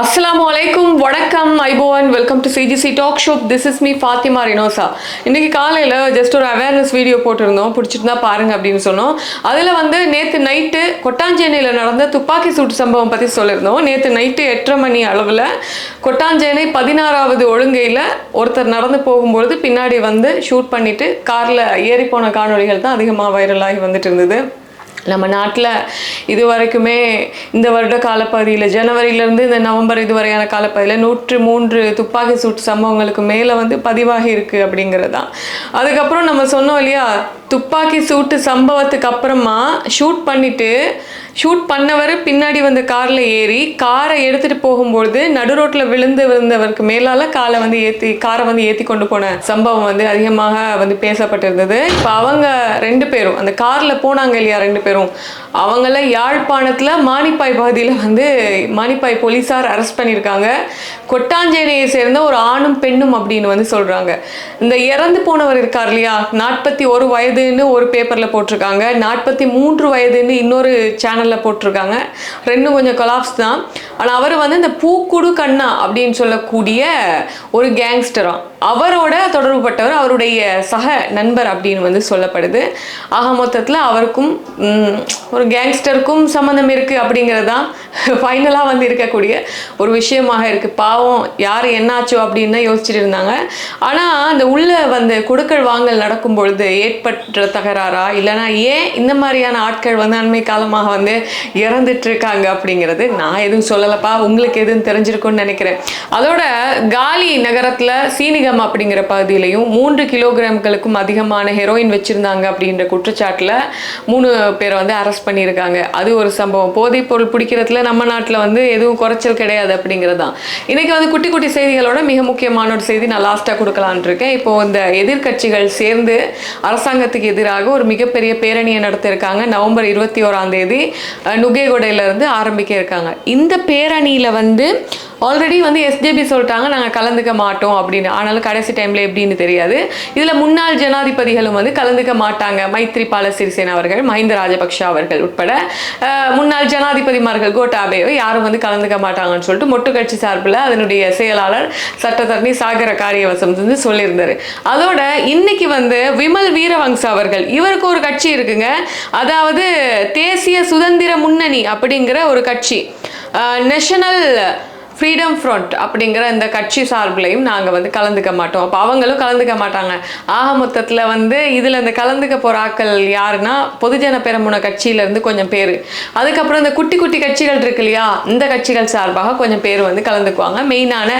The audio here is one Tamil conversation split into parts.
அஸ்ஸலாமு அலைக்கும் வணக்கம் ஐபோவன் welcome to CGC talk show this is me Fathima Rinosa இன்னைக்கு காலையில் ஜஸ்ட் ஒரு அவேர்னஸ் வீடியோ போட்டிருந்தோம். பிடிச்சிட்டு தான் பாருங்க அப்படின்னு சொன்னோம். அதில் வந்து நேற்று நைட்டு கொட்டாஞ்சேனையில் நடந்த துப்பாக்கி சூட்டு சம்பவம் பற்றி சொல்லியிருந்தோம். நேற்று நைட்டு எட்டரை மணி அளவில் கொட்டாஞ்சேனை பதினாறாவது ஒழுங்கையில் ஒருத்தர் நடந்து போகும்பொழுது பின்னாடி வந்து ஷூட் பண்ணிவிட்டு காரில் ஏறி போன காணொளிகள் தான் அதிகமாக வைரலாகி வந்துட்டு இருந்தது. நம்ம நாட்டில் இது வரைக்குமே இந்த வருட காலப்பகுதியில் ஜனவரியிலேருந்து இந்த நவம்பர் இது வரையான காலப்பகுதியில் நூற்று மூன்று துப்பாக்கி சூட்டு சம்பவங்களுக்கு மேலே வந்து பதிவாகி இருக்குது அப்படிங்கிறது தான் அதுக்கப்புறம் நம்ம சொன்னோம் இல்லையா துப்பாக்கி சூட்டு சம்பவத்துக்கு அப்புறமா ஷூட் பண்ணிவிட்டு ஷூட் பண்ணவர் பின்னாடி வந்த காரில் ஏறி காரை எடுத்துகிட்டு போகும்பொழுது நடு ரோட்டில் விழுந்து விழுந்தவருக்கு மேலால் காலை வந்து ஏற்றி காரை வந்து ஏற்றி கொண்டு போன சம்பவம் வந்து அதிகமாக வந்து பேசப்பட்டிருந்தது. இப்போ அவங்க ரெண்டு பேரும் அந்த காரில் போனாங்க இல்லையா ரெண்டு பேரும் அவங்கள யாழ்ப்பாணத்தில் மானிப்பாய் பகுதியில் வந்து மானிப்பாய் போலீஸார் அரெஸ்ட் பண்ணியிருக்காங்க. கொட்டாஞ்சேரியை சேர்ந்த ஒரு ஆணும் பெண்ணும் அப்படின்னு வந்து சொல்கிறாங்க இந்த இறந்து போனவர் இருக்கார் இல்லையா நாற்பத்தி ஒரு வயதுன்னு ஒரு பேப்பரில் போட்டிருக்காங்க. நாற்பத்தி மூன்று வயதுன்னு இன்னொரு சேனல் சேனலில் போட்டிருக்காங்க. ரெண்டும் கொஞ்சம் கொலாப்ஸ் தான். ஆனால் அவர் வந்து இந்த பூக்குடு கண்ணா அப்படின்னு சொல்லக்கூடிய ஒரு கேங்ஸ்டராக அவரோட தொடர்புபட்டவர் அவருடைய சக நண்பர் அப்படின்னு வந்து சொல்லப்படுது. ஆக மொத்தத்தில் அவருக்கும் ஒரு கேங்ஸ்டருக்கும் சம்மந்தம் இருக்குது அப்படிங்கிறது தான் ஃபைனலாக வந்து இருக்கக்கூடிய ஒரு விஷயமாக இருக்குது பாவம் யார் என்னாச்சோ அப்படின்னு தான் யோசிச்சுட்டு இருந்தாங்க. ஆனால் அந்த உள்ளே வந்து கொடுக்கல் வாங்கல் நடக்கும் பொழுது ஏற்பட்ட தகராறா? இல்லைனா ஏன் இந்த மாதிரியான ஆட்கள் வந்து அண்மை காலமாக வந்து இறந்துட்டு இருக்காங்க அப்படிங்கிறது நான் எதுவும் சொல்லலப்பா. உங்களுக்கு எதுவும் தெரிஞ்சிருக்கும்னு நினைக்கிறேன். அதோட காலி நகரத்தில் சீனிகம் அப்படிங்கிற பகுதியிலையும் மூன்று கிலோகிராம்களுக்கும் அதிகமான ஹெரோயின் வச்சிருந்தாங்க அப்படின்ற குற்றச்சாட்டில் மூணு பேரை வந்து அரெஸ்ட் பண்ணியிருக்காங்க. அது ஒரு சம்பவம். போதைப் பொருள் பிடிக்கிறதுல நம்ம நாட்டில் வந்து எதுவும் குறைச்சல் கிடையாது அப்படிங்கிறது தான் இன்னைக்கு வந்து குட்டி குட்டி செய்திகளோட மிக முக்கியமான ஒரு செய்தி நான் லாஸ்ட்டாக கொடுக்கலான் இருக்கேன். இப்போ இந்த எதிர்க்கட்சிகள் சேர்ந்து அரசாங்கத்துக்கு எதிராக ஒரு மிகப்பெரிய பேரணியை நடத்தியிருக்காங்க. நவம்பர் இருபத்தி ஓராம் தேதி நுகேகொடையிலேருந்து இருந்து ஆரம்பிக்க இருக்காங்க. இந்த பேரணியில் வந்து ஆல்ரெடி வந்து எஸ்ஜேபி சொல்லிட்டாங்க நாங்கள் கலந்துக்க மாட்டோம் அப்படின்னு. ஆனாலும் கடைசி டைமில் எப்படின்னு தெரியாது. இதில் முன்னாள் ஜனாதிபதிகளும் வந்து கலந்துக்க மாட்டாங்க. மைத்ரிபால சிறிசேனா அவர்கள் மஹிந்த ராஜபக்ஷ அவர்கள் உட்பட. முன்னாள் ஜனாதிபதிமார்கள் கோட்டாபேவை யாரும் வந்து கலந்துக்க மாட்டாங்கன்னு சொல்லிட்டு மொட்டு கட்சி சார்பில் அதனுடைய செயலாளர் சட்டத்தரணி சாகர காரியவசம் வந்து சொல்லியிருந்தார். அதோட இன்னைக்கு வந்து விமல் வீரவங்ச அவர்கள் இவருக்கு ஒரு கட்சி இருக்குங்க. அதாவது தேசிய சுதந்திர முன்னணி அப்படிங்கிற ஒரு கட்சி. நேஷனல் ஃப்ரீடம் ஃப்ரண்ட் அப்படிங்கிற இந்த கட்சி சார்பிலையும் நாங்கள் வந்து கலந்துக்க மாட்டோம். அப்போ அவங்களும் கலந்துக்க மாட்டாங்க. ஆக மொத்தத்தில் வந்து இதில் இந்த கலந்துக்க போகிற ஆக்கள் யாருன்னா பொதுஜன பெரமுன கட்சியிலேருந்து கொஞ்சம் பேர். அதுக்கப்புறம் இந்த குட்டி குட்டி கட்சிகள் இருக்கு இல்லையா? இந்த கட்சிகள் சார்பாக கொஞ்சம் பேர் வந்து கலந்துக்குவாங்க. மெயினான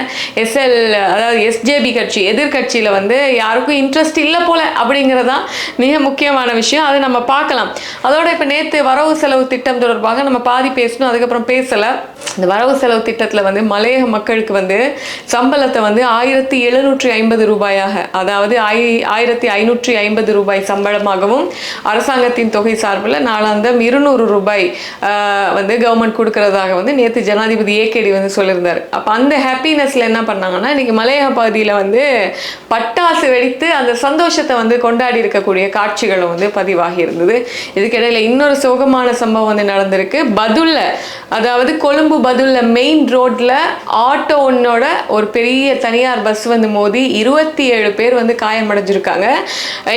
எஸ்எல் அதாவது எஸ்ஜேபி கட்சி எதிர்கட்சியில் வந்து யாருக்கும் இன்ட்ரெஸ்ட் இல்லை போல அப்படிங்கிறதான் மிக முக்கியமான விஷயம். அதை நம்ம பார்க்கலாம். அதோட இப்போ நேற்று வரவு செலவு திட்டம் தொடர்பாக நம்ம பாதி பேசணும் அதுக்கப்புறம் பேசலை. இந்த வரவு செலவு திட்டத்தில் வந்து மலையக மக்களுக்கு வந்து சம்பளத்தை வந்து ஆயிரத்தி எழுநூற்றி ஐம்பது ரூபாயாக அதாவது ஐ ஆயிரத்தி ஐநூற்றி ஐம்பது ரூபாய் சம்பளமாகவும் அரசாங்கத்தின் தொகை சார்பில் நாளாந்தம் இருநூறு ரூபாய் வந்து கவர்மெண்ட் கொடுக்கறதாக வந்து நேற்று ஜனாதிபதி ஏகேடி வந்து சொல்லியிருந்தார். அப்போ அந்த ஹாப்பினஸில் என்ன பண்ணாங்கன்னா இன்றைக்கி மலையக பகுதியில் வந்து பட்டாசு வெடித்து அந்த சந்தோஷத்தை வந்து கொண்டாடி இருக்கக்கூடிய காட்சிகளும் வந்து பதிவாகி இருந்தது. இதுக்கிடையில் இன்னொரு சோகமான சம்பவம் வந்து நடந்திருக்கு. பதுல்ல அதாவது கொழும்பு பதுல்ல மெயின் ரோட்டில் ஆட்டோ ஒன்னோட ஒரு பெரிய தனியார் பஸ் வந்து மோதி இருபத்தி ஏழு பேர் வந்து காயமடைஞ்சிருக்காங்க.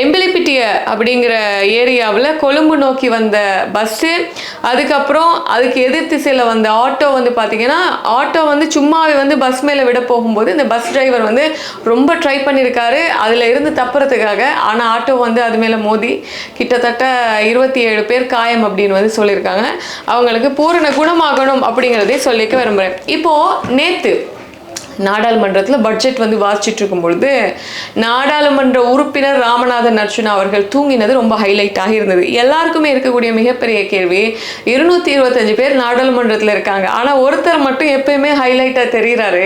எம்பிலிப்பிட்டிய அப்படிங்கிற ஏரியாவில் கொழும்பு நோக்கி வந்த பஸ்ஸு அதுக்கப்புறம் அதுக்கு எதிர் திசையில் வந்த ஆட்டோ வந்து பார்த்தீங்கன்னா ஆட்டோ வந்து சும்மாவே வந்து பஸ் மேலே விட போகும்போது இந்த பஸ் டிரைவர் வந்து ரொம்ப ட்ரை பண்ணியிருக்காரு அதில் இருந்து தப்புறதுக்காக ஆனால் ஆட்டோ வந்து அது மேலே மோதி கிட்டத்தட்ட இருபத்தி ஏழு பேர் காயம் அப்படின்னு வந்து சொல்லியிருக்காங்க அவங்களுக்கு பூரண குணமாகணும் அப்படிங்கிறதே சொல்லிக்க விரும்புகிறேன் இப்போது நேற்று நாடாளுமன்றத்தில் பட்ஜெட் வந்து வாசிச்சுட்டு இருக்கும் பொழுது நாடாளுமன்ற உறுப்பினர் ராமநாதன் அர்ச்சுனா அவர்கள் தூங்கினது ரொம்ப ஹைலைட் ஆகியிருந்தது. எல்லாருக்குமே இருக்கக்கூடிய மிகப்பெரிய கேள்வி இருநூத்தி இருபத்தஞ்சு பேர் நாடாளுமன்றத்தில் இருக்காங்க. ஆனால் ஒருத்தர் மட்டும் எப்பயுமே ஹைலைட்டாக தெரிகிறாரு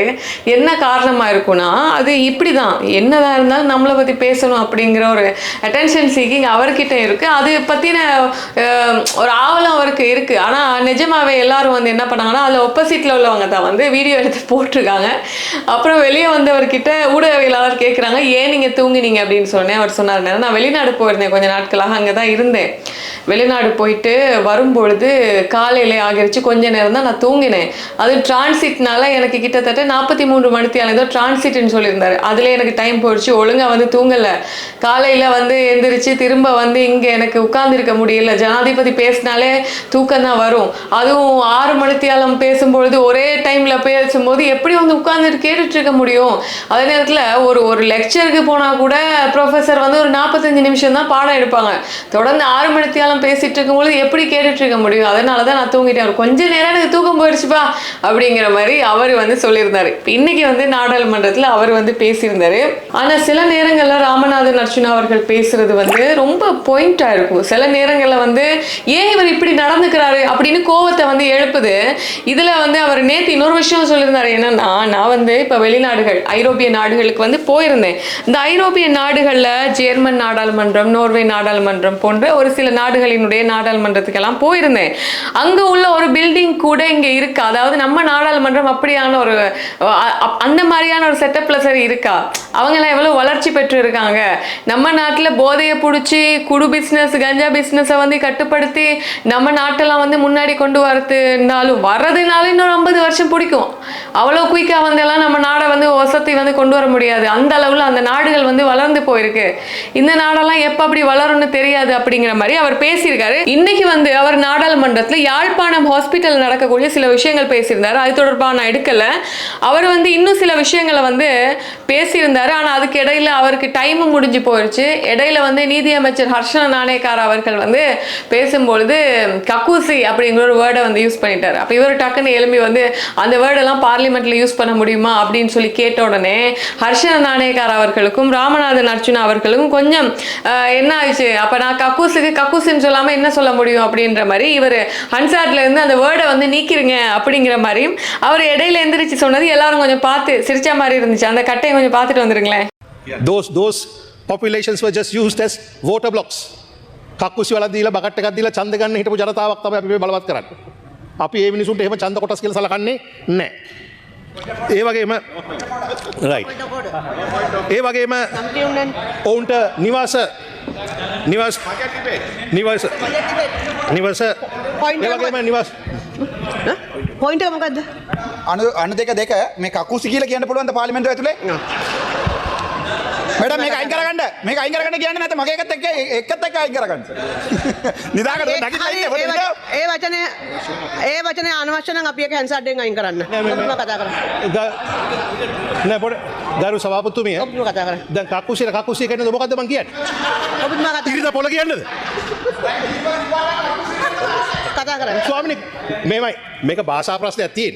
என்ன காரணமாக இருக்கும்னா அது இப்படி தான் என்னதான் இருந்தாலும் நம்மளை பற்றி பேசணும் அப்படிங்கிற ஒரு அட்டென்ஷன் சீக்கிங் அவர்கிட்ட இருக்குது அது பற்றின ஒரு ஆவலம் அவருக்கு இருக்குது ஆனால் நிஜமாவே எல்லாரும் வந்து என்ன பண்ணாங்கன்னா அதில் ஒப்போசிட்டில் உள்ளவங்க தான் வந்து வீடியோ எடுத்து போட்டிருக்காங்க. அப்புறம் வெளியே வந்தவர்கிட்ட ஊடகவியலாளர் கேட்குறாங்க ஏன் நீங்கள் தூங்கினீங்க? அப்படின்னு சொன்னேன். அவர் சொன்னார் நான் வெளிநாடு போயிருந்தேன் கொஞ்சம் நாட்களாக அங்கே தான் இருந்தேன். வெளிநாடு போயிட்டு வரும்பொழுது காலையில ஆகிருச்சு கொஞ்ச நேரம் தான் நான் தூங்கினேன். அது டிரான்சிட்னால எனக்கு கிட்டத்தட்ட நாற்பத்தி மூன்று மணித்தியால ஏதோ டிரான்சிட்னு சொல்லியிருந்தார். அதுல எனக்கு டைம் போயிடுச்சு ஒழுங்கா வந்து தூங்கலை. காலையில வந்து எந்திரிச்சு திரும்ப வந்து இங்க எனக்கு உட்கார்ந்துருக்க முடியல. ஜனாதிபதி பேசினாலே தூக்கம் தான் வரும். அதுவும் ஆறு மணித்தியாலம் பேசும்பொழுது ஒரே டைம்ல பேசும்போது எப்படி வந்து உட்கார்ந்து உட்கார்ந்துட்டு கேட்டுட்டு இருக்க முடியும். அதே நேரத்துல ஒரு ஒரு லெக்சருக்கு போனா கூட ப்ரொஃபஸர் வந்து ஒரு நாற்பத்தஞ்சு நிமிஷம் தான் பாடம் எடுப்பாங்க. தொடர்ந்து ஆறு மணித்தியாலம் பேசிட்டு இருக்கும்போது எப்படி கேட்டுட்டு இருக்க முடியும்? அதனால தான் நான் தூங்கிட்டேன். அவர் கொஞ்ச நேரம் எனக்கு தூக்கம் போயிடுச்சுப்பா அப்படிங்கிற மாதிரி அவர் வந்து சொல்லியிருந்தாரு. இன்னைக்கு வந்து நாடாளுமன்றத்தில் அவர் வந்து பேசியிருந்தார். ஆனா சில நேரங்கள்ல ராமநாதன் அர்ச்சுனா அவர்கள் பேசுறது வந்து ரொம்ப பாயிண்டாக இருக்கும். சில நேரங்களில் வந்து ஏன் இவர் இப்படி நடந்துக்கிறாரு அப்படின்னு கோவத்தை வந்து எழுப்புது. இதுல வந்து அவர் நேற்று இன்னொரு விஷயம் சொல்லியிருந்தார். என்னன்னா நான் வந்து இப்போ வெளிநாடுகள் ஐரோப்பிய நாடுகளுக்கு வந்து போயிருந்தேன். இந்த ஐரோப்பிய நாடுகள்ல ஜெர்மன் நாடாளுமன்றம் நோர்வே நாடாளுமன்றம் போன்ற ஒரு சில நாடுகளினுடைய நாடாளுமன்றத்துக்கெல்லாம் போயிருந்தேன். அங்க உள்ள ஒரு பில்டிங் கூட இங்க இருக்கா? அதாவது நம்ம நாடாளுமன்றம் அப்படியான ஒரு அந்த மாதிரியான ஒரு செட்டப்ல சரி இருக்கா? அவங்க எல்லாம் எவ்வளவு வளர்ச்சி பெற்று இருக்காங்க நம்ம நாட்டுல போதையை பிடிச்சி குடு பிசினஸ் கஞ்சா பிசினஸை வந்து கட்டுப்படுத்தி நம்ம நாட்டெல்லாம் வந்து முன்னாடி கொண்டு வரதுனாலும் வர்றதுனாலும் வர்றதுனால இன்னொரு ஐம்பது வருஷம் பிடிக்கும். அவ்வளோ குயிக்காக வந்து எல்லாம் நம்ம நாடை வந்து வசதி வந்து கொண்டு வர முடியாது. அந்த அளவில் அந்த நாடுகள் வந்து வளர்ந்து போயிருக்கு. இந்த நாடெல்லாம் எப்போ அப்படி வளரும்னு தெரியாது அப்படிங்கிற மாதிரி அவர் பேசியிருக்காரு. இன்னைக்கு வந்து அவர் நாடாளுமன்றத்தில் யாழ்ப்பாணம் ஹாஸ்பிட்டல் நடக்கக்கூடிய சில விஷயங்கள் பேசியிருந்தாரு. அது தொடர்பாக நான் எடுக்கல. அவர் வந்து இன்னும் சில விஷயங்களை வந்து பேசியிருந்தாரு. ஆனால் அதுக்கு இடையில அவருக்கு டைமும் முடிஞ்சு போயிடுச்சு இடையில வந்து நீதியமைச்சர் ஹர்ஷன நாணயக்கார் அவர்கள் வந்து பேசும்பொழுது கக்கூசி அப்படிங்கிற ஒரு வேர்டை வந்து யூஸ் பண்ணிட்டார். அப்போ இவர் டக்குன்னு எழும்பி வந்து அந்த வேர்டெல்லாம் பார்லிமெண்ட்ல யூஸ் பண்ண முடியும் அப்படின்னு சொல்லி கேட்ட உடனே ஹர்ஷன நாணயக்கார் அவர்களுக்கும் ராமநாதன் அர்ச்சுனா அவர்களுக்கும் கொஞ்சம் ஆஹ், என்ன ஆயிடுச்சு அப்போ நான் கக்கூசுக்கு கக்கூசுன்னு சொல்லாம என்ன சொல்ல முடியும் அப்படின்ற மாதிரி இவர் ஹன்சாட்ல இருந்து அந்த வேர்டை வந்து நீக்கிருங்க அப்படிங்கிற மாதிரியும் அவர் இடையில எந்திரிச்சு சொன்னது எல்லாரும் கொஞ்சம் பார்த்து சிரிச்ச மாதிரி இருந்துச்சு அந்த கட்டையை கொஞ்சம் பார்த்துட்டு வந்துருங்களேன் those those populations were just used as voter blocks. කක්කුසි වල දීලා බකට් එකක් දීලා ඡන්ද ගන්න හිටපු ජනතාවක් තමයි අපි මේ බලවත් කරන්නේ. අපි ඒ මිනිසුන්ට එහෙම ඡන්ද කොටස් කියලා සලකන්නේ නැහැ. ඒ වගේම right. ඒ වගේම ඔවුන්ට නිවාස නිවාස නිවාස නිවාස ඒ වගේම නිවාස. පොයින්ට මොකක්ද අනු අනු දෙක දෙක මේ කකුසි කියල කියන්න පුළුවන්ද පාලිමෙන්ට ඇතුලේ මඩ මේ අයින් කරගන්න. මේ අයින් කරගන්න කියන්න නැත මගේ එකත් එක්ක එකත් එක්ක අයින් කරගන්න. නිදාගන්න දකින්න ඒ වචනය ඒ වචනය අනවශ්‍ය නම් අපි ඒක හැන්ඩ් සඩ්ඩෙන් අයින් කරන්න. ඔක්කොම කතා කරන්න. නෑ පොඩ දරු සභාපතිතුමිය. ඔක්කොම කතා කරන්න. දැන් කකුසිර කකුසිය කියන්නේ මොකද්ද මං කියන්නේ? ඔබතුමා කතා ඉරිදා පොළ කියන්නේද? කතා කරන්න ස්වාමිනි මේමයි මේක භාෂා ප්‍රශ්නයක් තියෙන.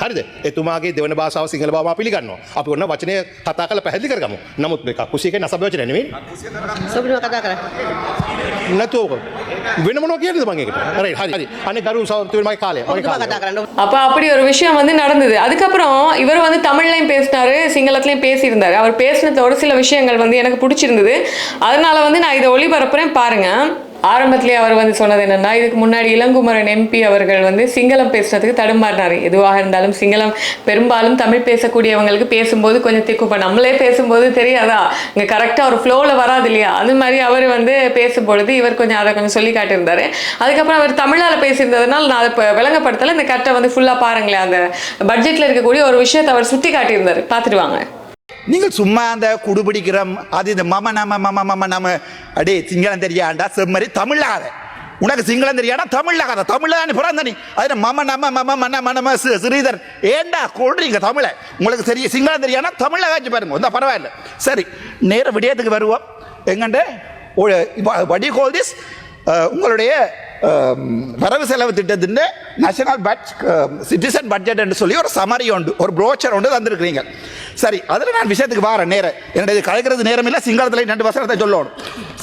හරිද? එතුමාගේ දෙවන භාෂාව සිංහල බව මම පිළිගන්නවා. අපි ඔන්න වචනය කතා කරලා පැහැදිලි කරගමු. නමුත් මේ කක්කුසිය කියන්නේ අසභ්‍ය වචනය නෙවෙයි. ඔබම කතා කර නැතුව වෙන මොනවා කියන්නද මං ඒකට? හරි හරි. හරි. අනේ ගරු සෞතුමයි මගේ කාලය. මගේ ඔබම කාලය. කතා කරන්න அப்ப அப்படி ஒரு விஷயம் வந்து நடந்தது அதுக்கப்புறம் இவர் வந்து தமிழ்லையும் பேசினாரு சிங்களத்திலையும் பேசியிருந்தாரு அவர் பேசினது ஒரு சில விஷயங்கள் வந்து எனக்கு பிடிச்சிருந்தது அதனால வந்து நான் இதை ஒளிபரப்புறேன் பாருங்க ஆரம்பத்திலே அவர் வந்து சொன்னது என்னன்னா இதுக்கு முன்னாடி இளங்குமரன் எம்பி அவர்கள் வந்து சிங்களம் பேசுறதுக்கு தடுமாறினார். எதுவாக இருந்தாலும் சிங்களம் பெரும்பாலும் தமிழ் பேசக்கூடியவங்களுக்கு பேசும்போது கொஞ்சம் திக்கு இப்போ நம்மளே பேசும்போது தெரியாதா? இங்கே கரெக்டாக ஒரு ஃப்ளோவில் வராது இல்லையா? அது மாதிரி அவர் வந்து பேசும்பொழுது இவர் கொஞ்சம் அதை கொஞ்சம் சொல்லி காட்டியிருந்தாரு. அதுக்கப்புறம் அவர் தமிழால் பேசியிருந்ததுனால நான் அதை இப்போ விளங்கப்படுத்தலை. இந்த கட்டை வந்து ஃபுல்லாக பாருங்களேன். அந்த பட்ஜெட்டில் இருக்கக்கூடிய ஒரு விஷயத்தை அவர் சுட்டி காட்டியிருந்தார். பார்த்துட்டு வாங்க. நீங்கள் சும்மா அந்த குடுபிடிக்கிறோம். அது இந்த மம நம மம மம நம. அடே சிங்களம் தெரியாண்டா செம்மறி தமிழாத உனக்கு சிங்களம் தெரியாடா தமிழாகாத தமிழான்னு பிறந்த நீ. அது மம நம மம மன மனம ஸ்ரீதர் ஏண்டா கொள்றீங்க தமிழை? உங்களுக்கு சரி சிங்களம் தெரியானா தமிழை காய்ச்சி பாருங்க. இந்த பரவாயில்ல. சரி நேர விடயத்துக்கு வருவோம். எங்கண்ட? வடி கோல் திஸ் உங்களுடைய வரவு செலவு திட்டத்தின் நேஷனல் பட்ஜ் சிட்டிசன் பட்ஜெட் என்று சொல்லி ஒரு சமரி உண்டு. ஒரு ப்ரோச்சர் உண்டு தந்திருக்கிறீங்க. சரி அதில் நான் விஷயத்துக்கு வரேன் நேரம் என்னுடைய கலைக்கிறது நேரம் இல்லை சிங்களத்தில் ரெண்டு வசனத்தை சொல்லணும்.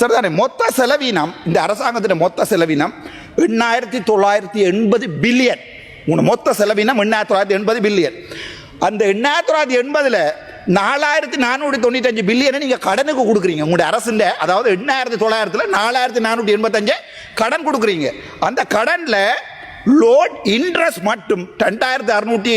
சரிதானே? மொத்த செலவீனம் இந்த அரசாங்கத்தின் மொத்த செலவீனம் எண்ணாயிரத்தி தொள்ளாயிரத்தி எண்பது பில்லியன். உன் மொத்த செலவீனம் எண்ணாயிரத்தி தொள்ளாயிரத்தி எண்பது பில்லியன். அந்த எண்ணாயிரத்தி தொள்ளாயிரத்தி எண்பதில் நாலாயிரத்தி நானூற்றி தொண்ணூத்தஞ்சு பில்லியனை நீங்கள் கடனுக்கு கொடுக்குறீங்க. உங்களுடைய அரசுல அதாவது எண்ணாயிரத்தி தொள்ளாயிரத்தில் நாலாயிரத்தி நானூற்றி எண்பத்தஞ்சு கடன் கொடுக்குறீங்க. அந்த கடனில் லோன் இன்ட்ரெஸ்ட் மட்டும் ரெண்டாயிரத்தி அறுநூற்றி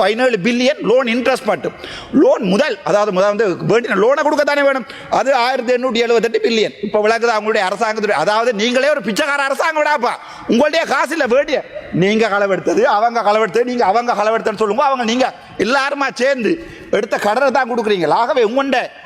பதினேழு பில்லியன் லோன் இன்ட்ரெஸ்ட் மட்டும். லோன் முதல் அதாவது முதல் வந்து வேண்டிய லோனை கொடுக்க தானே வேணும். அது ஆயிரத்தி எண்ணூற்றி எழுபத்தெட்டு பில்லியன் இப்போ விளக்குது அவங்களுடைய அரசாங்கத்துடைய அதாவது நீங்களே ஒரு பிச்சைக்கார அரசாங்கம் விடாப்பா உங்களுடைய காசு இல்லை வேண்டிய. நீங்கள் களவெடுத்தது அவங்க களவெடுத்தது நீங்கள் அவங்க களவெடுத்தன்னு சொல்லுங்க அவங்க நீங்கள் எல்லாருமா சேர்ந்து எடுத்த கடனை தான் கொடுக்குறீங்க. ஆகவே உங்கள்ட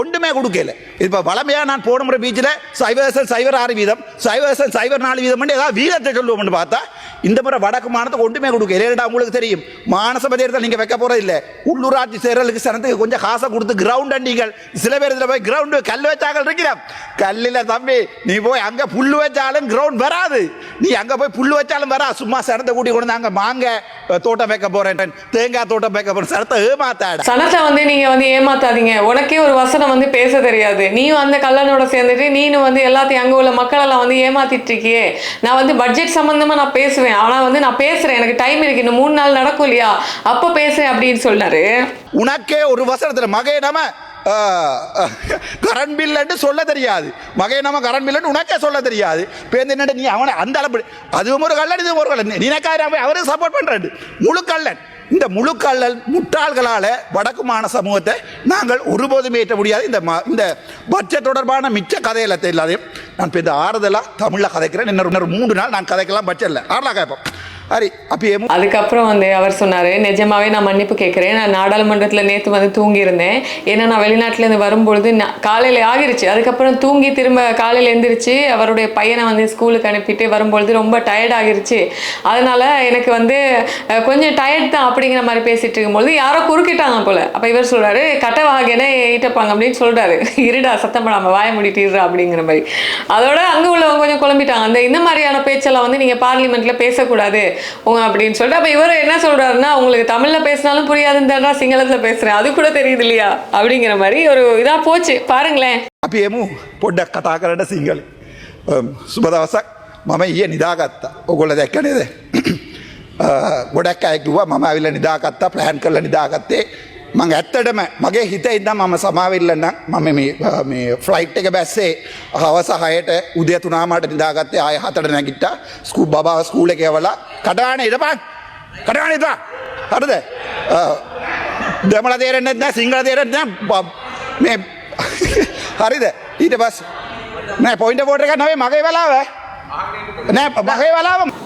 ஒன்றுமே கொடுக்கல. இப்போ வளமையாக நான் போன முறை பீச்சில் சைவர்சன் சைவர் ஆறு வீதம் சைவர்சன் சைவர் நாலு வீதம் ஏதாவது வீதத்தை சொல்லுவோம்னு பார்த்தா இந்த முறை வடக்கு மாநிலத்துக்கு ஒன்றுமே கொடுக்கல. ஏன்னா உங்களுக்கு தெரியும்? மானசபதி தேர்தல் நீங்கள் வைக்க போகிறது இல்லை. உள்ளூராட்சி தேர்தலுக்கு சனத்துக்கு கொஞ்சம் காசை கொடுத்து கிரவுண்ட் அண்டிகள் சில பேர் இதில் போய் கிரவுண்டு கல் வச்சாக்கள் இருக்கிறான் கல்லில் தம்பி நீ போய் அங்கே புல் வச்சாலும் கிரவுண்ட் வராது. நீ அங்கே போய் புல் வச்சாலும் வரா சும்மா சனத்தை கூட்டி கொண்டு வந்து அங்கே மாங்க தோட்டம் வைக்க போகிறேன் தேங்காய் தோட்டம் வைக்க போகிறேன் சனத்தை ஏமாத்தாட சனத்தை வந்து நீங்க வந்து ஏமாத்தாதீங்க. உனக்கே ஒரு வசனம் வந்து பேச தெரியாது. நீயும் அந்த கல்லனோட சேர்ந்துட்டு நீனும் வந்து எல்லாத்தையும் அங்க உள்ள மக்கள் எல்லாம் வந்து ஏமாத்திட்டு இருக்கியே. நான் வந்து பட்ஜெட் சம்மந்தமாக நான் பேசுவேன். ஆனா வந்து நான் பேசுறேன். எனக்கு டைம் இருக்கு. இன்னும் மூணு நாள் நடக்கும் இல்லையா? அப்போ பேசுறேன் அப்படின்னு சொன்னாரு உனக்கே ஒரு வசனத்தில் மகை நம்ம கரண்ட் பில்லுன்னு சொல்ல தெரியாது. மகை நம்ம கரண்ட் பில்லுன்னு உனக்கே சொல்ல தெரியாது. இப்போ என்னடா நீ அவனை அந்த அளவு அதுவும் ஒரு கல்லன் இதுவும் ஒரு கல்லன். நினைக்காரு அவரும் சப்போர்ட் பண்ணுறாரு முழு கல்லன். இந்த முழு முட்டாள்களால் வடக்கு மாண சமூகத்தை நாங்கள் ஒருபோதும் ஏற்ற முடியாது. இந்த இந்த பட்ஜெட் தொடர்பான மிச்ச கதையில எல்லாத்தையும் நான் இப்போ இந்த ஆறுதலாக தமிழில் கதைக்கிறேன். இன்னொரு இன்னொரு மூன்று நாள் நான் கதைக்கலாம் பட்ஜெட்டில் ஆறலா கேட்போம். அதுக்கப்புறம் வந்து அவர் சொன்னாரு நிஜமாவே நான் மன்னிப்பு கேட்குறேன். நான் நாடாளுமன்றத்தில் நேற்று வந்து தூங்கியிருந்தேன். ஏன்னா நான் வெளிநாட்டிலேருந்து வரும்பொழுது நான் காலையில் ஆகிருச்சு. அதுக்கப்புறம் தூங்கி திரும்ப காலையில் எந்திரிச்சு அவருடைய பையனை வந்து ஸ்கூலுக்கு அனுப்பிட்டு வரும்பொழுது ரொம்ப டயர்ட் ஆகிருச்சு. அதனால எனக்கு வந்து கொஞ்சம் டயர்ட் தான் அப்படிங்கிற மாதிரி பேசிட்டு இருக்கும்பொழுது யாரோ குறுக்கிட்டாங்க போல. அப்போ இவர் சொல்றாரு கட்ட வாகன ஈட்டப்பாங்க அப்படின்னு சொல்றாரு. இருடா சத்தம் பண்ணாம வாய மூடிட்டு அப்படிங்கிற மாதிரி. அதோட அங்கே உள்ளவங்க கொஞ்சம் குழம்பிட்டாங்க. அந்த இந்த மாதிரியான பேச்செல்லாம் வந்து நீங்கள் பார்லிமெண்ட்டில் பேசக்கூடாது. அப்படின்னு சொல்லிட்டு அப்போ இவர் என்ன சொல்றாருன்னா உங்களுக்கு தமிழில் பேசினாலும் புரியாதுன்னு தான்டா சிங்களத்தில் பேசுகிறேன் அது கூட தெரியுது இல்லையா அப்படிங்கிற மாதிரி ஒரு இதாக போச்சு பாருங்களேன் අපි එමු පොඩ්ඩක් කතා කරට සිංහල සුබ දවසක් මම ඊය නිදාගත්තා ඔගොල්ල දැක්ක නේද ගොඩක් අයකිවා මම ඇවිල්ල නිදාගත්තා ප්ලෑන් කරල නිදාගත්තේ මං ඇත්තටම මගේ හිත ඉදම් මම සමාවිල්ලන්න මම මේ ෆ්ලයිට් එක බැස්සේ හවස හයට උදය තුනාමට නිදාගත්තේ ආය හතට නැගිට්ට. ස්කූ බව ස්කූල එකවලා කටාන ඉරපන් කටාන ඉතා හරද? දෙමල තේරෙන්න්න සිංහල තේරෙන්න මේ හරිද? ඊට පස් නෑ පොයින්ට පෝට එක නවේ මගේ වෙලාව නෑ මගේ වෙලාව.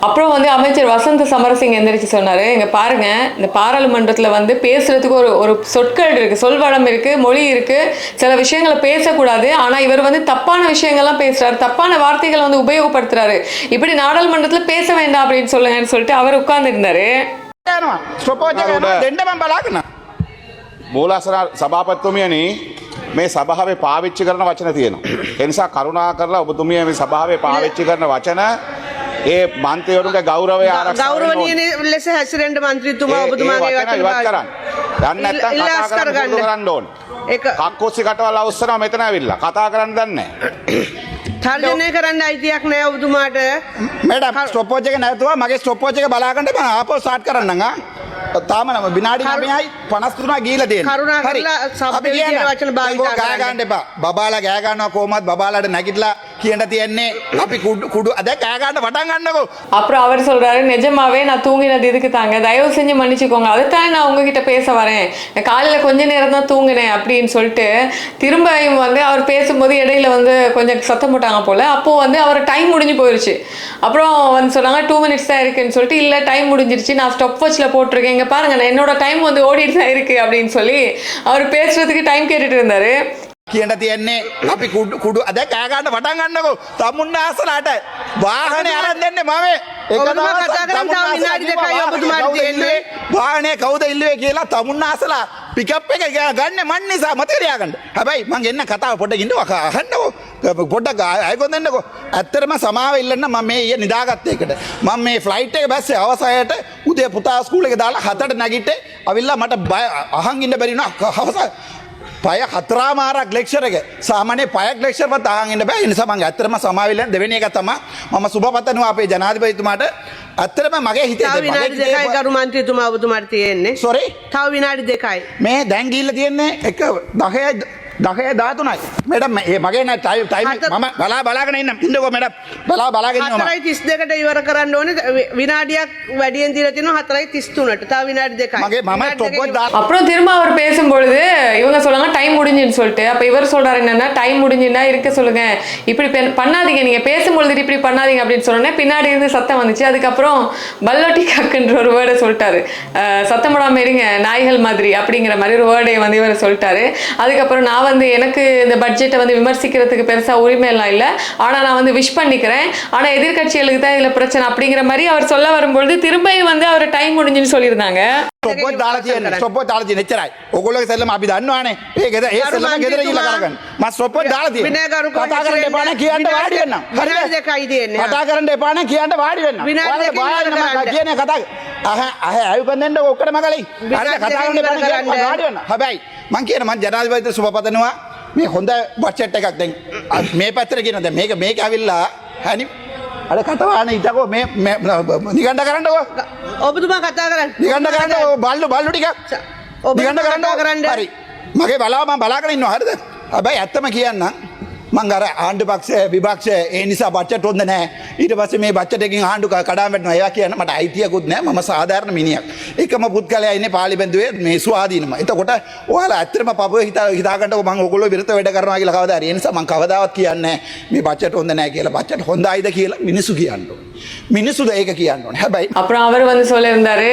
அப்புறம் வந்து அமைச்சர் வசந்த் சமரசிங்க எந்திரிச்சு சொன்னாரு. இங்க பாருங்க இந்த பாராளுமன்றத்துல வந்து பேசுறதுக்கு ஒரு ஒரு சொற்கள் இருக்கு சொல்வளம் இருக்கு மொழி இருக்கு. சில விஷயங்களை பேசக்கூடாது. ஆனா இவர் வந்து தப்பான விஷயங்கள்லாம் பேசுறாரு. தப்பான வார்த்தைகளை வந்து உபயோகப்படுத்துறாரு. இப்படி நாடாளுமன்றத்துல பேச வேண்டாம் அப்படின்னு சொல்லுங்கன்னு சொல்லிட்டு அவர் உட்கார்ந்து இருந்தாரு మూలాసన సభాపత్వమే అని මේ සභාවේ පාවිච්චි කරන වචන තියෙනවා. එනිසා කරුණා කරලා ඔබතුමිය මේ සභාවේ පාවිච්චි කරන වචන ඒ මන්ත්‍රවරුන්ගේ ගෞරවය ආරක්ෂා. ගෞරවනීය ලෙස හැසිරෙන්ට මන්ත්‍රීතුමා ඒ- ඒ ඔබතුමාගේ වචන ඉවත් කරන්න. දැන් නැත්තම් කතා කරගන්න. කරන්න ඕනේ. ඒක- කක්කොස්සි කටවල් අවස්සනවා මෙතන ඇවිල්ලා. කතා කරන්න දන්නේ නැහැ. තර්ජනය කරන්න අයිතියක් නෑ ඔබතුමාට මඩ ස්ටොපෝච එක නැතුව මගේ ස්ටොපෝච එක බලාගන්නට ආපෝ සාට් කරන්න තාම නම විනාඩි 9යි 53 ගිහිලා තියෙනවා. කරුණා කරලා සබ්ද විදියට වචන භාවිතා කරන්න. ගෑ ගන්න එපා. බබාලා ගෑ ගන්නවා කොහොමවත් බබාලාට නැගිටලා කියන්න තියෙන්නේ අපි කුඩු කුඩු අද කෑගාන්න පටන් ගන්නකෝ அப்புறம் அவர் சொல்றாரு நிஜமாவே நான் தூங்கினது இதுக்கு தாங்க தயவு செஞ்சு மன்னிச்சுக்கோங்க அதுதானே நான் உங்ககிட்ட பேச வரேன் நான் காலையில கொஞ்ச நேரம் தான் தூங்கினேன் அப்படின்னு சொல்லிட்டு திரும்பியும் வந்து அவர் பேசும்போது இடையில வந்து கொஞ்சம் சத்தம் போட்டாங்க போல அப்போ வந்து அவர் டைம் முடிஞ்சு போயிருச்சு அப்புறம் வந்து சொன்னாங்க டூ மினிட்ஸ் தான் இருக்குன்னு சொல்லிட்டு இல்லை டைம் முடிஞ்சிருச்சு நான் ஸ்டாப் வாட்சில் போட்டிருக்கேன் இங்க பாருங்க நான் என்னோட டைம் வந்து ஓடிட்டு தான் இருக்கு அப்படின்னு சொல்லி அவர் பேசுறதுக்கு டைம் கேட்டுட்டு இருந்தாரு කියන්න තියෙන්නේ අපි කුඩු අද කෑගන්න පටන් ගන්නකෝ. තමුන්න ආසලාට වාහන අරන් දෙන්නේ මම. වාහනය කවුද ඉල්ලුවේ? කියලා තමුන්න ආසලා පිකප් එක ගන්න මන් නිසා මතකරයාගන්න හැබැයි මං එන්න කතාව පොට ඉන්න අහන්නකෝ. පොඩ්ඩක් අයකොන් දෙන්නකෝ. ඇත්තරම සමාව ඉල්ලන්න මම මේ ඊය නිදාගත්ත එකට. මම මේ ෆ්ලයිට් එක බැස්සේ අවසායට උදේ පුතා ස්කූල් එක දාලා හතට නැගිට්ටේ. අවිල්ලා මට බය අහන් ඉන්න බැරි වුණා. හවස පය හතරාමාරක් ලෙක්ෂර එක. සාමාන්‍ය පයක් ලෙක්ෂර්වත් අහන් ඉන්න බෑ. ඒ නිසා මම ඇත්තටම සමාවිල්ලන් දෙවෙනි එක තමයි මම සුබ පතනවා අපේ ජනාධිපතිතුමාට. ඇත්තටම මගේ හිතේ විනාඩි දෙකයි ගරු මන්ත්‍රීතුමා ඔබතුමාට තියෙන්නේ. සොරි තව විනාඩි දෙකයි. මේ දැන් ගිහිල්ලා තියෙන්නේ එක 10 දහය දාතුනයි මැඩම් ඒ මගේ නෑ ටයි ටයිම හත- මම බලා බලාගෙන ඉන්න ඉන්නකෝ මැඩම් බලා බලාගෙන ඉන්නවා හතරයි තිස් දෙකට ඉවර කරන්න ඕනේ වි- විනාඩියක් වැඩියෙන් දීලා තිනවා හතරයි තිස් තුනට තව විනාඩි දෙකයි මගේ මම විනාඩි ටොප්පොත් දෙකකින් දා அப்புறம் திரும்ப அவர் பேசும்பொழுது இவங்க சொல்றாங்க டைம் முடிஞ்சுன்னு சொல்லிட்டு அப்ப இவர் சொல்றாரு என்னன்னா டைம் முடிஞ்சுன்னா இருக்க சொல்லுங்க இப்படி பெ- பண்ணாதீங்க நீங்க பேசும்பொழுது இப்படி பண்ணாதீங்க அப்படின்னு சொன்னோன்னே பின்னாடி இருந்து சத்தம் வந்துச்சு அதுக்கப்புறம் பல்லோட்டி கக்குன்ற ஒரு வேர்டை சொல்லிட்டாரு அஹ், சத்தம் போடாம இருங்க நாய்கள் மாதிரி அப்படிங்கிற மாதிரி ஒரு வேர்டை வந்து இவர் சொல்லிட்டாரு அதுக்கப்புறம் நான் வந்து எனக்கு இந்த பட்ஜெட்டை வந்து விமர்சிக்கிறதுக்கு பெருசாக உரிமை எல்லாம் இல்லை. ஆனால் நான் வந்து விஷ் பண்ணிக்கிறேன். ஆனால் எதிர்க்கட்சிகளுக்கு தான் இதில் பிரச்சனை அப்படிங்கிற மாதிரி அவர் சொல்ல வரும்பொழுது திரும்பியும் வந்து அவர் டைம் முடிஞ்சுன்னு சொல்லியிருந்தாங்க. ටොප්පොත් දාලා තියෙන්නේ. ටොප්පොත් දාලා තියෙන එච්චරයි. ඔයගොල්ලෝගේ සෙල්ලම අපි දන්නවානේ. ඒ ගෙද ඒ සෙල්ලම ගෙදර ගිහලා මන්ත්‍රීතුමා, කරගන්න මම ටොප්පොත් දාලා තියෙන්නේ. කතා කරන්න එපා නේ කියන්න වාඩි වෙන්න. විනාඩි දෙකයි තියෙන්නේ. කතා කරන්න එපා නේ කියන්න වාඩි වෙන්න. ඔයාලට නම් කරන්න. කියන්නේ කතා අහ අහ අයුකන් දෙන්න ඔක්කොටම කලින් හරිද? කතා කරන්න එපා නේ ඉවර කියන්න. වාඩි වෙන්න. හැබැයි මං කියන මං ජනාධිපතිට සුබ පතනවා මේ හොඳ බජට් එකක් දැන්. මේ පැත්තට කියන දැන් මේක මේක ඇවිල්ලා හැනි. අර කටවාන ඉතකෝ මේ- නිගණ්ඩ කරන්නකෝ ඔබතුමා කතා කරන්න. නිගණ්ඩ කරන්න බල්ලු බල්ලු ටිකක් ඔබ නිගණ්ඩ කරන්න කරන්න. හරි. මගේ බලාව මම බලාගෙන ඉන්නවා හරිද? හැබැයි ඇත්තම කියන්න මං අර ආණ්ඩු පක්ෂ විපක්ෂ ඒ නිසා බච්චට හොඳ නැහැ ඊට පස්සේ මේ බච්චට එකකින් ආණ්ඩු කඩාම් වැටෙනවා. ඒවා කියන්න මට අයිතියකුත් නැහැ මම සාධාරණ මිනිහෙක්. එකම පුද්ගලයා ඉන්නේ පාර්ලිමේන්තුවේ මේ ස්වාධීනම. එතකොට ඔයාලා ඇත්තටම පපුවේ හිතා හිතාගන්නකො මං ඕගොල්ලෝ විරුද්ධ වැඩ කරනවා කියලා කවදා හරි ඒ නිසා මං කවදාවත් කියන්නේ නැහැ මේ බච්චට හොඳ නැහැ කියලා. බච්චට හොඳයිද කියලා මිනිස්සු කියන්න මිනිස්සුද ඒක කියන්න ඕනේ හැබැයි அப்புறம் அவர் வந்து சொல்லியிருந்தாரு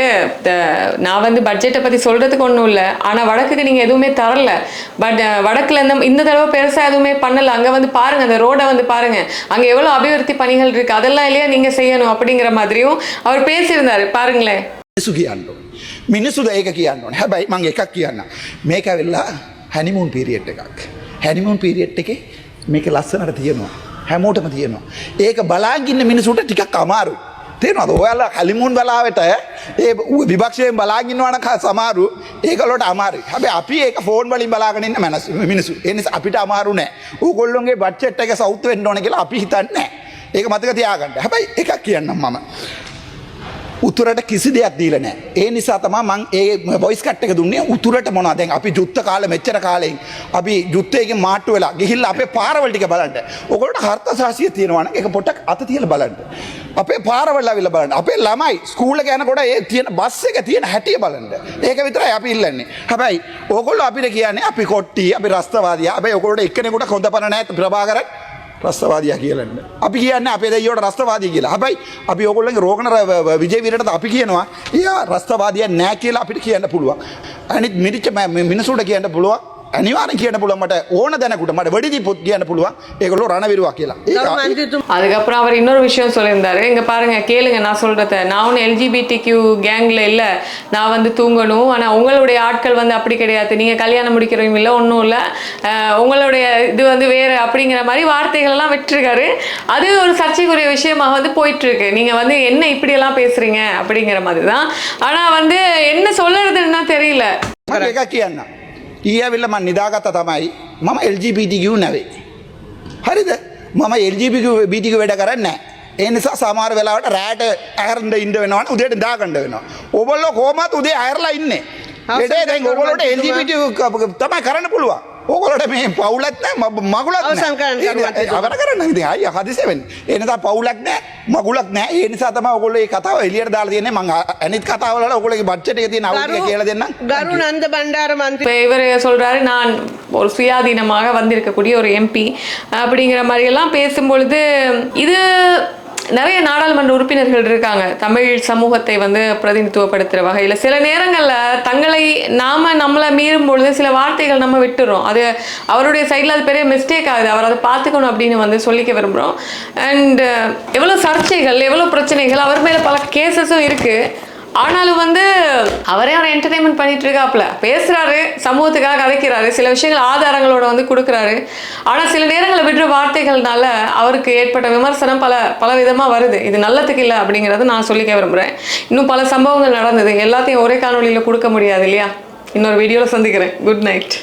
"த- நான் வந்து பட்ஜெட்டை பத்தி சொல்றதுக்கு ஒன்றும் இல்லை ஆனா வடக்குக்கு நீங்க எதுவுமே தரல பட் வடக்குல இந்த இந்த தடவை பெருசா எதுவுமே பண்ணல அங்க வந்து பாருங்க அந்த ரோடை வந்து பாருங்க அங்க எவ்வளவு அபிவிருத்தி பணிகள் இருக்கு அதெல்லாம் இல்லையா நீங்க செய்யணும் அப்படிங்கிற மாதிரியும் அவர் பேசியிருந்தாரு பாருங்களேன் මිනිසු කියන්න ඕනේ. මිනිස්සුද ඒක කියන්න ඕනේ. හැබැයි මම එකක් කියන්න. මේක ඇවිල්ලා හැනිමූන් පීරියඩ් එකක්. හැනිමූන් පීරියඩ් එකේ මේක ලස්සනට තියෙනවා. හැමෝටම තියෙනවා. ඒක බලාගෙන ඉන්න මිනිසුන්ට ටිකක් අමාරුයි. තේරෙනවද? ඔයාලා හැලිමූන් බලාවට ඒ විපක්ෂයෙන් බලාගෙන ඉන්නවා නම් සමහරු ඒකලට අමාරුයි. හැබැයි අපි ඒක ෆෝන් වලින් බලාගෙන ඉන්න මනස මිනිස්සු. ඒ නිසා අපිට අමාරු නෑ. ඕගොල්ලොන්ගේ බඩ්ජට් එක සවුත් වෙන්න ඕන කියලා අපි හිතන්නේ නෑ. ඒක මතක තියාගන්න. හැබැයි එකක් කියන්නම් මම. උතුරට කිසි දෙයක් දීල නෑ ඒ නිසා තමා මං ඒ බොයිස් කට් එක දුන්නේ උතුරට මොනවා දැන් අපි යුත්ත කාල මෙච්චර කාලෙන් අපි යුත්තයකින් මාට්ටු වෙලා ගිහිල්ලා අපේ පාරවල් ටික බලන්න. ඔගොල්ලෝ හර්ත සාසිය තියෙනවා නම් ඒක පොඩ්ඩක් අත තියලා බලන්න. අපේ පාරවල් අවිල්ලා බලන්න. අපේ ළමයි ස්කූල් එක යනකොට ඒ තියෙන බස් එක තියෙන හැටිය බලන්න. ඒක විතරයි අපි ඉල්ලන්නේ. හැබැයි ඕගොල්ලෝ අපිට කියන්නේ අපි කොට්ටි අපි රස්තවාදියා. හැබැයි ඔගොල්ලෝ එක්කෙනෙකුට හොඳ පණ නැහැ ප්‍රභාකරන්. රස්තවාදයා කියලන්න අපි කියන්න අපේ දයිවට රස්තවාදී කියලා. හැබයි අපි ඔගොල්ලගේ රෝගණ විජයවිරට අපි කියනවා ඒ රස්තවාදය නෑ කියලා අපිට කියන්න පුළුවන්. අනිත් මිරිච්ච මිනිසුට කියන්න පුළුවන් ಅನಿವಾರ್ಯಕ್ಕೆ ಅನುಪುಳ ಮಟ್ಟ ಓಣದ ಅನುಕೂಟ ಮಟ್ಟ ವಡಿದಿ ಪುತ್ತಿ ಅನುಪುಳುವ ಈಗಲೂ ರಣವಿರುವ ಹಾಕಿಲ್ಲ அதுக்கப்புறம் அவர் இன்னொரு விஷயம் சொல்லியிருந்தாரு. இங்க பாருங்க கேளுங்க நான் சொல்றத. நான் ஒன்றும் எல்ஜிபிடி கியூ கேங்ல இல்ல. நான் வந்து தூங்கணும். ஆனா உங்களுடைய ஆட்கள் வந்து அப்படி கிடையாது. நீங்க கல்யாணம் முடிக்கிறவங்க இல்லை ஒன்றும் இல்லை. உங்களுடைய இது வந்து வேற அப்படிங்கிற மாதிரி வார்த்தைகள் எல்லாம் விட்டுருக்காரு. அது ஒரு சர்ச்சைக்குரிய விஷயமாக வந்து போயிட்டு இருக்கு நீங்க வந்து என்ன இப்படியெல்லாம் பேசுறீங்க அப்படிங்கிற மாதிரி தான் ஆனா வந்து என்ன சொல்றதுன்னா தெரியல. ඊය ඇවිල්ලා මම නිදාගත්තා තමයි මම LGBTQ නැවේ. හරිද? මම LGBTQ වැඩ කරන්නේ නැහැ. ඒ නිසා සමහර වෙලාවට රැට ඇහැරෙන්න ඉන්න වෙනවා උදේට දාගන්න වෙනවා. ඔයගොල්ලෝ කොහොමත් උදේ ඇහැරලා ඉන්නේ. ඒකේ දැන් ඔයගොල්ලෝට LGBT තමයි කරන්න පුළුවන්. ඕකොලට මේ පවුලත්න මගුලත් අවසන් කරන්න කරුවත් අවර කරන්න ඉති අය හදිසවෙන් එනතා පවුලක් නෑ මගුලක් නෑ ඒ නිසා තම ඔගොල්ල කතාව එලියට දාලා තියෙන්නේ මං අනිත් කතාවල ඔගොලගේ බච්චට තියෙන අවුල කියලා දෙන්න ගරු නන්ද බණ්ඩාර මන්ත්‍රී இப்போ இவர் சொல்றாரு நான் ஒரு சுயாதீனமாக வந்திருக்கக்கூடிய ஒரு எம்பி அப்படிங்கிற மாதிரி எல்லாம் பேசும்பொழுது இது நிறைய நாடாளுமன்ற உறுப்பினர்கள் இருக்காங்க. தமிழ் சமூகத்தை வந்து பிரதிநிதித்துவப்படுத்துகிற வகையில் சில நேரங்களில் தங்களை நாம் நம்மளை மீறும் பொழுது சில வார்த்தைகள் நம்ம விட்டுறோம். அது அவருடைய சைடில் அது பெரிய மிஸ்டேக் ஆகுது. அவர் அதை பார்த்துக்கணும் அப்படின்னு வந்து சொல்லிக்க விரும்புகிறோம் அண்ட் எவ்வளோ சர்ச்சைகள் எவ்வளோ பிரச்சனைகள் அவர் மேலே பல கேசஸும் இருக்குது ஆனாலும் வந்து அவரே அவரை என்டர்டைன்மெண்ட் பண்ணிட்டு இருக்காப்ல பேசுறாரு சமூகத்துக்காக கதைக்கிறாரு சில விஷயங்கள் ஆதாரங்களோட வந்து கொடுக்குறாரு. ஆனால் சில நேரங்களில் விடுற வார்த்தைகள்னால அவருக்கு ஏற்பட்ட விமர்சனம் பல பல விதமாக வருது. இது நல்லதுக்கு இல்லை அப்படிங்கிறத நான் சொல்லிக்க விரும்புகிறேன் இன்னும் பல சம்பவங்கள் நடந்தது. எல்லாத்தையும் ஒரே காணொலியில் கொடுக்க முடியாது இல்லையா? இன்னொரு வீடியோவில் சந்திக்கிறேன். Good night